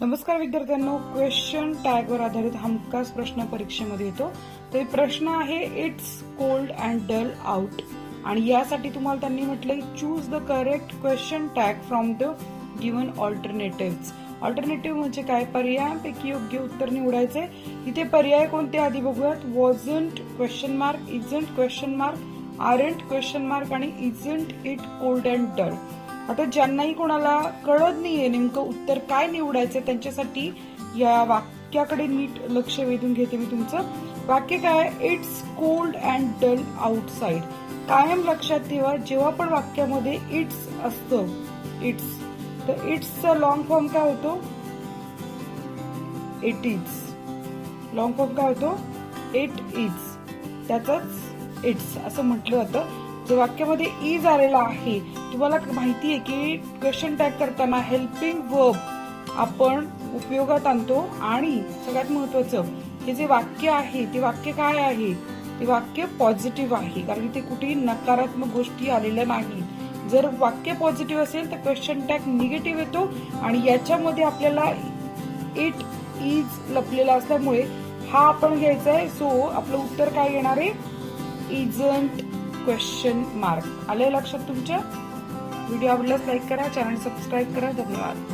नमस्कार विद्यार्थ्यांनो. क्वेश्चन टॅगवर आधारित हमखास प्रश्न परीक्षेमध्ये येतो. तर प्रश्न आहे it's cold and dull out आणि यासाठी तुम्हाला त्यांनी म्हटलंय choose the correct question tag from the given alternative alternative म्हणजे काय? पर्यायांपैकी योग्य उत्तर निवडायचे. इथे पर्याय कोणते? आधी बघूयात. Wasn't question mark isn't question mark aren't question mark आणि isn't it cold and dull आता ज्यांनाही कोणाला कळत नाहीये नेमकं उत्तर काय निवडायचं त्यांच्यासाठी या वाक्याकडे नीट लक्ष वेधून घेते मी तुमचं. वाक्य काय? It's cold and dull outside कायम लक्षात ठेवा जेव्हा पण वाक्यामध्ये इट्स असतं इट्स तर इट्सचा लॉंग फॉर्म काय होतो? इट इज लॉंग फॉर्म काय होतो? इट इज त्याच इट्स असं म्हटलं जातं. जर वाक्यामध्ये इज आलेला आहे तुम्हाला माहिती आहे की क्वेश्चन टॅग करताना हेल्पिंग वर्ब आपण उपयोगात आणतो आणि सगळ्यात महत्वाचं हे जे वाक्य आहे ते वाक्य काय आहे? ते वाक्य पॉझिटिव्ह आहे कारण ते कुठेही नकारात्मक गोष्टी आलेल्या नाही. जर वाक्य पॉझिटिव्ह असेल तर क्वेश्चन टॅग निगेटिव्ह येतो आणि याच्यामध्ये आपल्याला इट इज लपलेला असल्यामुळे हा आपण घ्यायचा आहे. सो आपलं उत्तर काय येणार आहे? इजंट क्वेश्चन मार्क आलं लक्षात तुमच्या? व्हिडिओ आवडल्यास लाईक करा चॅनल सबस्क्राईब करा. धन्यवाद.